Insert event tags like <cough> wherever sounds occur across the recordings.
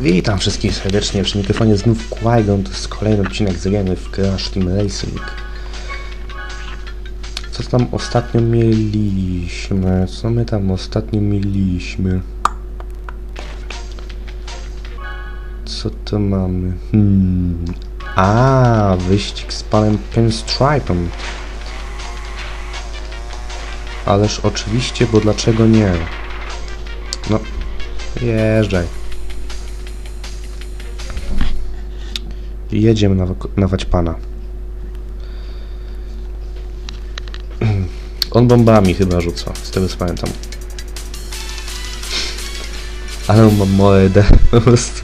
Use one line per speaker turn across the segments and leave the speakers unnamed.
Witam wszystkich serdecznie przy mikrofonie znów Qui-Gon, to jest kolejny odcinek z w Crash Team Racing. Co tam ostatnio mieliśmy? Co my tam ostatnio mieliśmy? Co to mamy? Hmm. A, wyścig z panem Pinstripe'em. Ależ oczywiście, bo dlaczego nie? No, jeżdżaj. Jedziemy na, na Waćpana. On bombami chyba rzuca, z tego co pamiętam. Ale on ma mordę, <laughs> po prostu.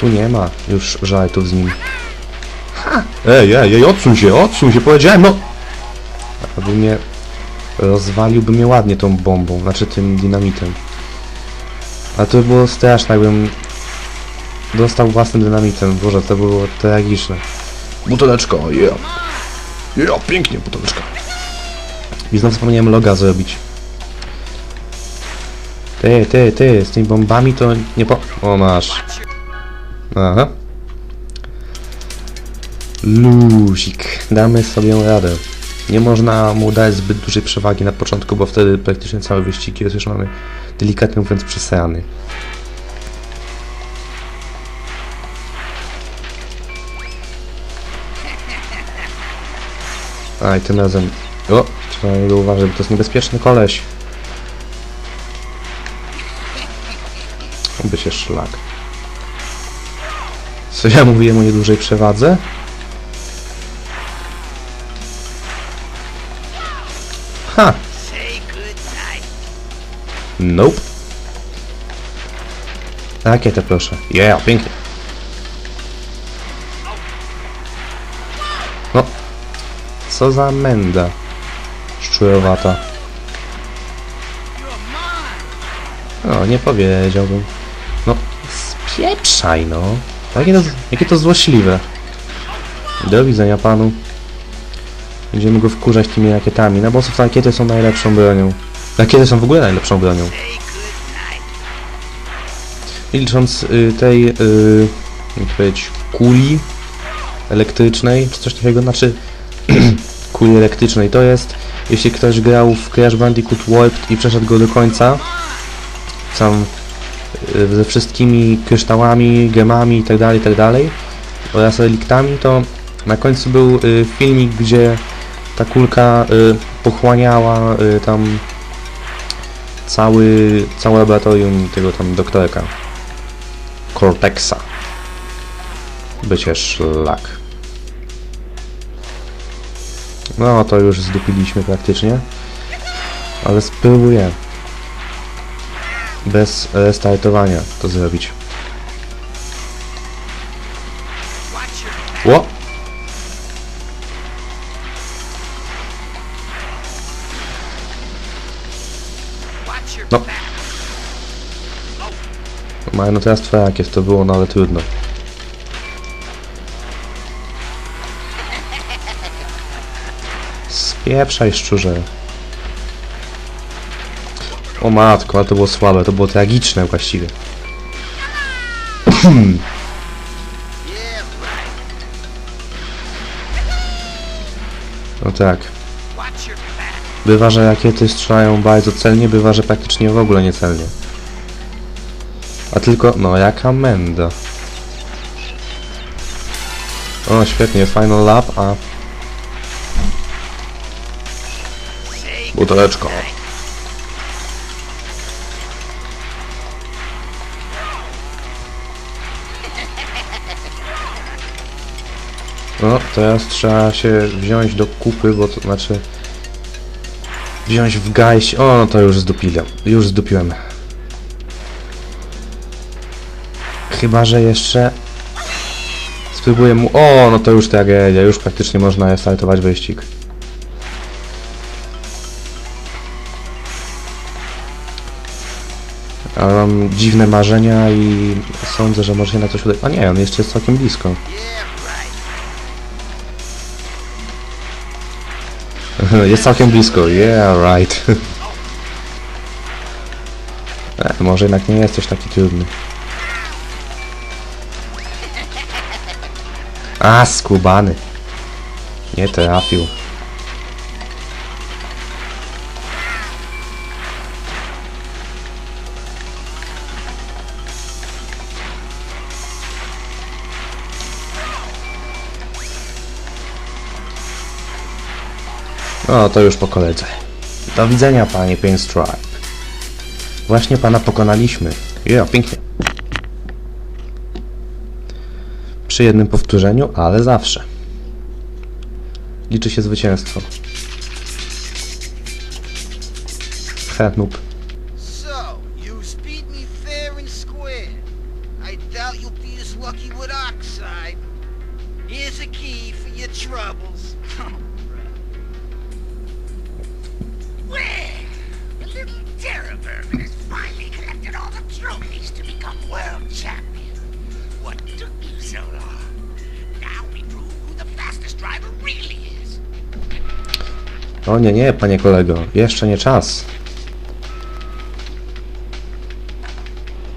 Tu nie ma już żartów z nim. Ha! Ej, ej, ej, odsuń się, odsuń się, powiedziałem, no! Aby mnie rozwaliłby mnie ładnie tą bombą, znaczy tym dynamitem. Ale to by było straszne, jakbym dostał własnym dynamitem. Boże, to było tragiczne. Buteleczko, yeah. Yeah, pięknie, buteleczka. I znowu zapomniałem loga zrobić. Ty, ty, ty, z tymi bombami to nie po... O, masz. Aha. Luzik. Damy sobie radę. Nie można mu dać zbyt dużej przewagi na początku, bo wtedy praktycznie cały wyścig jest już mamy delikatnie mówiąc przesrany. A i tym razem... O! Trzeba na niego uważać, bo to jest niebezpieczny koleś. By się szlak. Co ja mówiłem o niedużej przewadze? Ha! Nope. Rakietę proszę. Yeah, pięknie. No. Co za menda. Szczurowata. No, nie powiedziałbym. No, spieprzaj no. Jakie to, jakie to złośliwe. Do widzenia panu. Będziemy go wkurzać tymi rakietami. Na bossów rakiety są najlepszą bronią. Rakiety są w ogóle najlepszą bronią. I licząc y, tej, y, powiedzieć, kuli elektrycznej, czy coś takiego, znaczy <clears throat> kuli elektrycznej, to jest, jeśli ktoś grał w Crash Bandicoot Warped i przeszedł go do końca, sam y, ze wszystkimi kryształami, gemami itd., itd. oraz reliktami, to na końcu był y, filmik, gdzie ta kulka y, pochłaniała y, tam cały, całe laboratorium tego tam doktorka. Cortexa. Bycie szlak. No to już zdupiliśmy praktycznie. Ale spróbuję bez restartowania to zrobić. No, no twoja jakieś to było, no ale trudno. Spieprzaj szczurze. O matko, ale to było słabe, to było tragiczne właściwie. No tak. Bywa, że rakiety strzelają bardzo celnie, bywa, że praktycznie w ogóle niecelnie. A tylko, no jaka menda. O, świetnie, final lap, a... Buteleczko. No, teraz trzeba się wziąć do kupy, bo to znaczy... Wziąć w gajś... O, no to już zdupiłem. Już zdupiłem. Chyba, że jeszcze... Spróbuję mu... O, no to już tragedia. Już praktycznie można restartować wyścig. Ale mam dziwne marzenia i sądzę, że może się na coś uda... A nie, on jeszcze jest całkiem blisko. <laughs> Jest całkiem blisko. Yeah, right. <laughs> E, może jednak nie jesteś taki trudny. A, skubany. Nie trafił. No, to już po koledze. Do widzenia, panie Pinstripe. Właśnie pana pokonaliśmy. Ja, pięknie. Przy jednym powtórzeniu, ale zawsze. Liczy się zwycięstwo. He.
So, you beat me fair and square. I doubt you'll be as lucky with Oxide. Here's a key for your troubles.
Well, the little terror vermin has finally collected all the trophies to become world
O nie, nie, panie kolego. Jeszcze nie czas.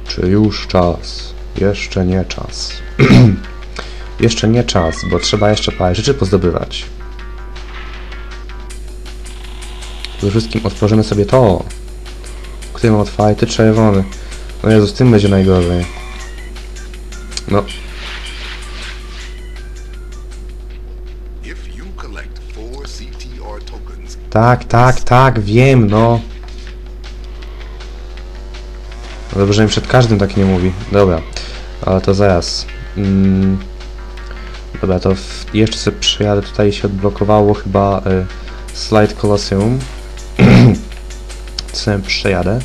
Czy już czas? Jeszcze nie czas. <clears throat> jeszcze nie czas, bo trzeba jeszcze parę rzeczy pozdobywać. Przede wszystkim otworzymy sobie to. Który mam otwarty? Czerwony. No Jezu, z tym będzie najgorzej. No, Tak, tak, tak, wiem, no. No Dobrze, że mi przed każdym tak nie mówi. Dobra, ale to zaraz. Mm. Dobra, to w... jeszcze sobie przyjadę. Tutaj się odblokowało chyba y, Slide Colosseum. <clears throat> sobie przejadę.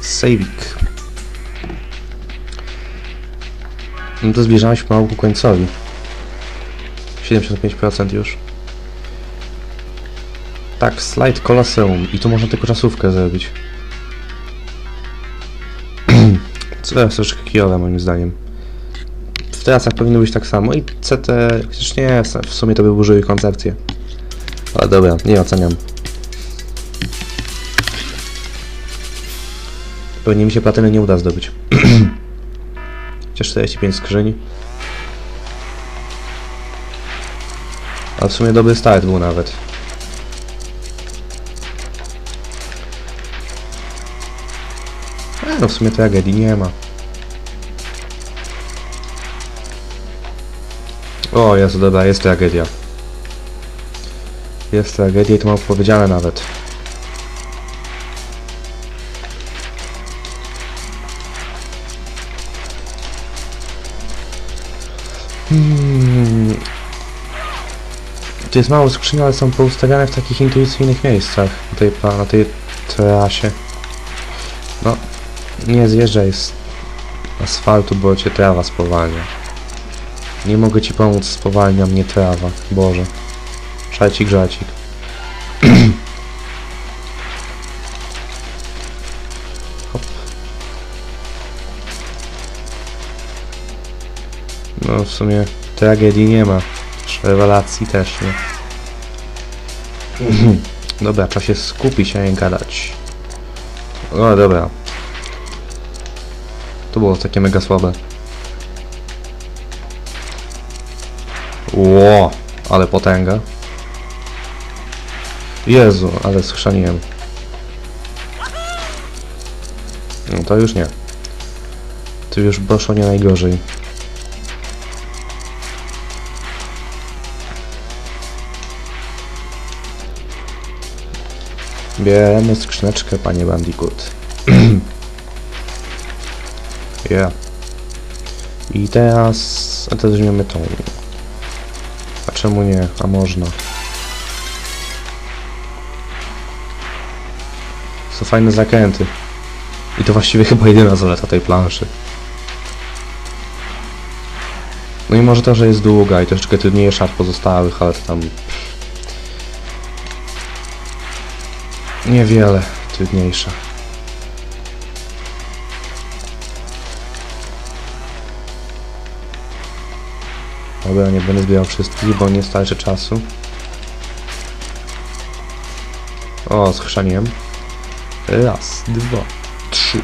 Savik. No to zbliżamy się pomału ku końcowi. 75% już. Tak, slajd Colosseum. I tu można tylko czasówkę zrobić. <clears throat> Co jest troszkę kijowe moim zdaniem. W trasach powinno być tak samo i CT... Chociaż nie, w sumie to by burzyły koncepcję. Ale dobra, nie oceniam. Pewnie mi się platyny nie uda zdobyć. <clears throat> Chociaż 45 skrzyń. A w sumie dobry start był nawet. E, no w sumie tragedii nie ma. O Jezu, dobra, jest tragedia. Jest tragedia i to mam powiedziane nawet. Tu jest mało skrzyni, ale są poustawiane w takich intuicyjnych miejscach na tej, na tej trasie. No, nie zjeżdżaj z asfaltu, bo cię trawa spowalnia. Nie mogę ci pomóc, spowalnia mnie trawa. Boże. Szajcik, żacik. <clears throat> No w sumie tragedii nie ma. Rewelacji też nie. dobra, trzeba się skupić, a nie gadać. O, dobra. To było takie mega słabe. Ło, ale potęga. Jezu, ale schrzaniłem. No to już nie. Tu już poszło nie najgorzej. Bierzemy skrzyneczkę, panie Bandicoot. <clears throat> yeah. I teraz... A teraz weźmiemy tą. A czemu nie? A można. Są fajne zakręty. I to właściwie chyba jedyna zaleta tej planszy. No i może to, że jest długa i troszeczkę trudniejsza od pozostałych, ale to tam... Niewiele trudniejsza. Dobra, nie będę zbierał wszystkich, bo nie starczy czasu. O, schrzaniłem. Raz, dwa, trzy.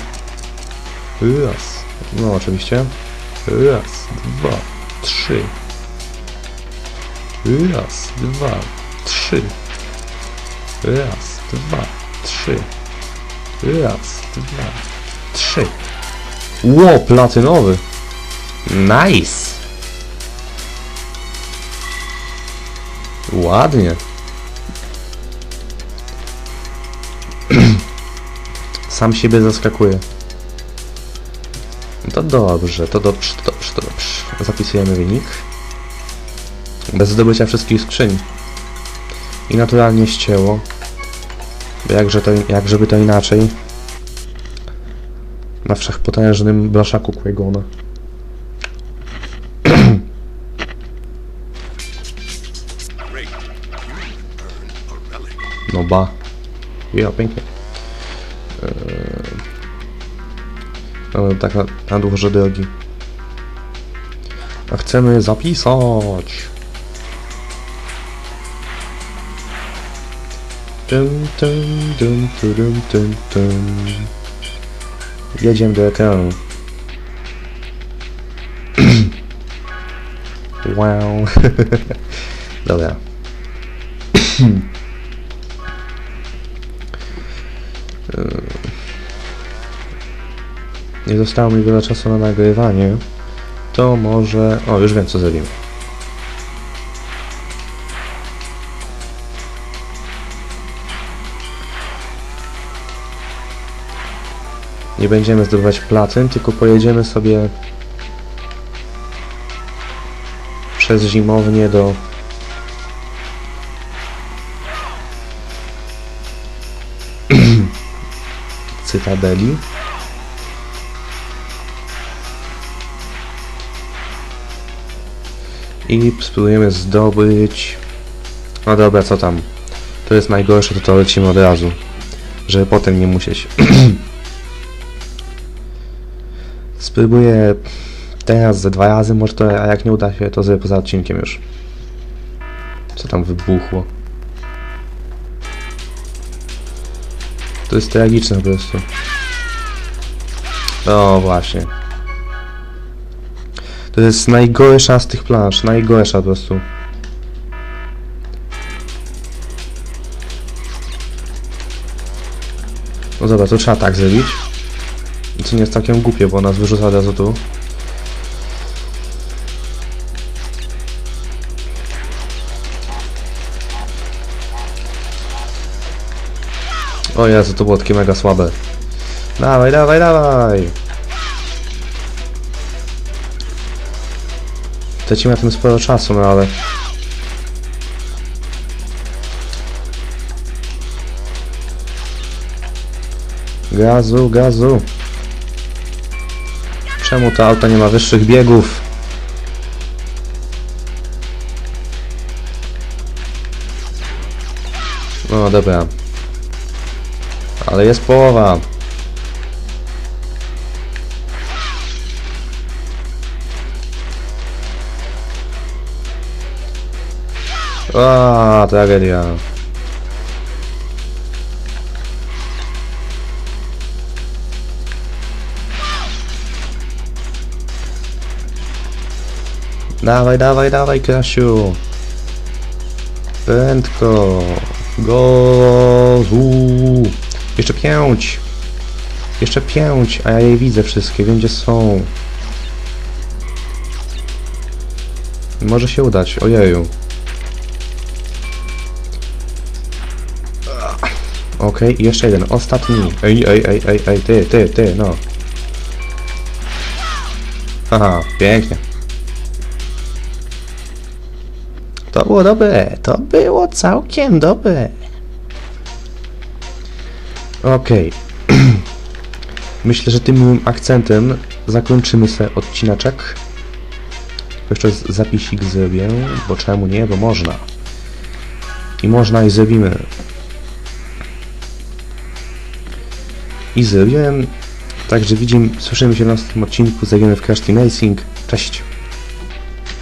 Raz. No, oczywiście. Raz, dwa, trzy. Raz, dwa, trzy. Raz, dwa, trzy. Raz, dwa, trzy. Ło, platynowy. Nice. Ładnie. <clears throat> Sam siebie zaskakuje. To dobrze, to dobrze, to dobrze, to dobrze. Zapisujemy wynik. Bez zdobycia wszystkich skrzyń. I naturalnie ścięło. Jakże to, jak żeby to inaczej. Na wszechpotężnym blaszaku Quaegona.
Great. You earned a relic.
No ba. Ja, pięknie. Eee... Ale tak na, na dłuższe drogi. A chcemy zapisać. Jedziemy do ekranu. <clears throat> wow. <laughs> Dobra. <clears throat> nie zostało mi wiele czasu na nagrywanie, to może... O, już wiem co zrobimy. Nie będziemy zdobywać platyn, tylko pojedziemy sobie przez zimownię do <clears throat> Cytadeli. I spróbujemy zdobyć... No dobra, co tam? To jest najgorsze, to to lecimy od razu. Żeby potem nie musieć. <clears throat> Spróbuję teraz ze dwa razy, może to, a jak nie uda się, to zrobię poza odcinkiem już. Co tam wybuchło? To jest tragiczne po prostu. O, właśnie. To jest najgorsza z tych plansz, najgorsza po prostu. No dobra, to trzeba tak zrobić. Co nie jest całkiem głupie, bo nas wyrzuca od razu tu. O Jezu, to było takie mega słabe. Dawaj, dawaj, dawaj! Tracimy na tym sporo czasu, no ale... Gazu, gazu! Czemu to auto nie ma wyższych biegów? No dobra. Ale jest połowa. A, tragedia. Dawaj, dawaj, dawaj, Krasiu. Prędko. Gozu. Jeszcze pięć. Jeszcze pięć, a ja je widzę wszystkie, wiem gdzie są. Może się udać, ojeju. Okej, i jeszcze jeden, ostatni. Ej, ej, ej, ej, ej, ty, ty, ty, no. Haha, pięknie. To było dobre, to było całkiem dobre. Okej. <clears throat> Myślę, że tym miłym akcentem zakończymy sobie odcineczek. Jeszcze zapisik zrobię, bo czemu nie, bo można. I można i zrobimy. I zrobiłem. Także widzimy, słyszymy się w następnym odcinku. Zagramy w Crash Team Racing. Cześć!